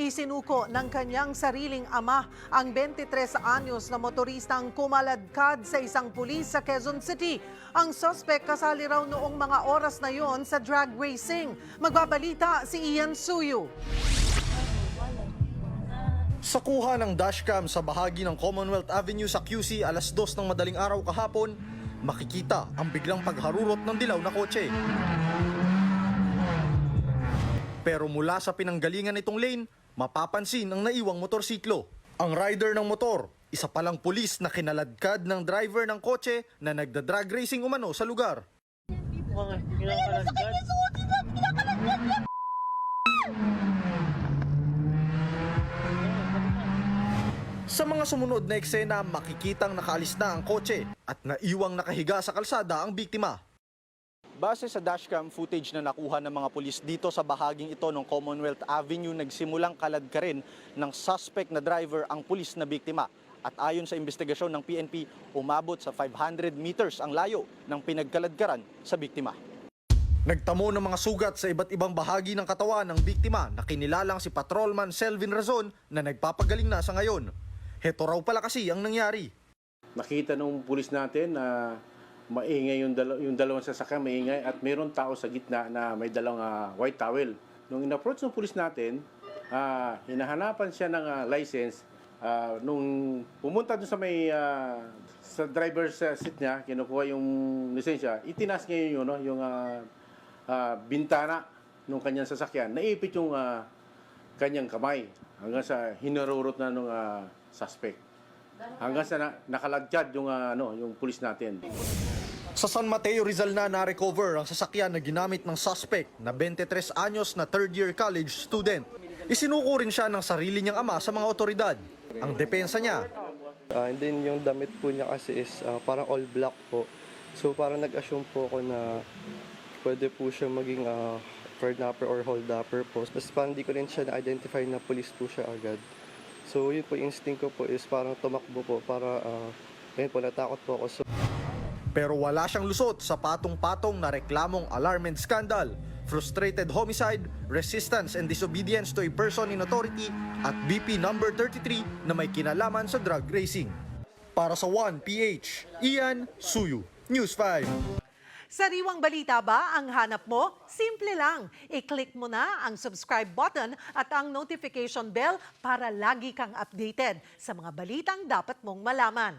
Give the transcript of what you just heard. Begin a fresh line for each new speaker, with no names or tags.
Isinuko ng kanyang sariling ama ang 23 anyos na motoristang kumaladkad sa isang pulis sa Quezon City. Ang suspect kasali raw noong mga oras na yon sa drag racing. Magbabalita si Ian Suyu.
Sa kuha ng dashcam sa bahagi ng Commonwealth Avenue sa QC alas 2 ng madaling araw kahapon, makikita ang biglang pagharurot ng dilaw na kotse. Pero mula sa pinanggalingan nitong lane, mapapansin ang naiwang motorsiklo. Ang rider ng motor, isa palang pulis na kinaladkad ng driver ng kotse na nagda-drag racing umano sa lugar. Sa mga sumunod na eksena, makikitang nakaalis na ang kotse at naiwang nakahiga sa kalsada ang biktima. Base sa dashcam footage na nakuha ng mga pulis dito sa bahaging ito ng Commonwealth Avenue, nagsimulang kaladkarin ng suspect na driver ang pulis na biktima. At ayon sa investigasyon ng PNP, umabot sa 500 meters ang layo ng pinagkaladkaran sa biktima. Nagtamo ng mga sugat sa iba't ibang bahagi ng katawan ng biktima na kinilalang si Patrolman Selvin Razon na nagpapagaling na sa ngayon. Heto raw pala kasi ang nangyari.
nakita nung pulis natin na maingay yung, dalaw- yung dalawang sasakyan, maingay at mayroon tao sa gitna na may dalawang ah, white towel. Nung in-approach ng pulis natin, ah, hinahanapan siya ng ah, license. Ah, nung pumunta doon sa may ah, sa driver's ah, seat niya, kinukuha yung lisensya, itinas niya yung, no, yung ah, ah, bintana ng kanyang sasakyan. Naipit yung ah, kanyang kamay hanggang sa hinarurot na nung ah, suspect. Hanggang sa na, nakaladkad yung ah, ano, yung pulis natin.
Sa San Mateo Rizal na na-recover ang sasakyan na ginamit ng suspect na 23 anyos na third year college student. Isinuko rin siya ng sarili niyang ama sa mga otoridad. Ang depensa niya,
Ah, and then yung damit po niya kasi is ah, parang all black po. So parang nag-assume po ako na pwede po siya maging uh, kidnapper or holdupper po. Tapos parang hindi ko rin siya na-identify na police po siya agad. So yun po, instinct ko po is parang tumakbo po para, uh, yun po, natakot po ako. So,
pero wala siyang lusot sa patong-patong na reklamong alarm and scandal, frustrated homicide, resistance and disobedience to a person in authority at BP number 33 na may kinalaman sa drug racing. Para sa 1PH, Ian Suyu, News 5.
Sariwang balita ba ang hanap mo? Simple lang. I-click mo na ang subscribe button at ang notification bell para lagi kang updated sa mga balitang dapat mong malaman.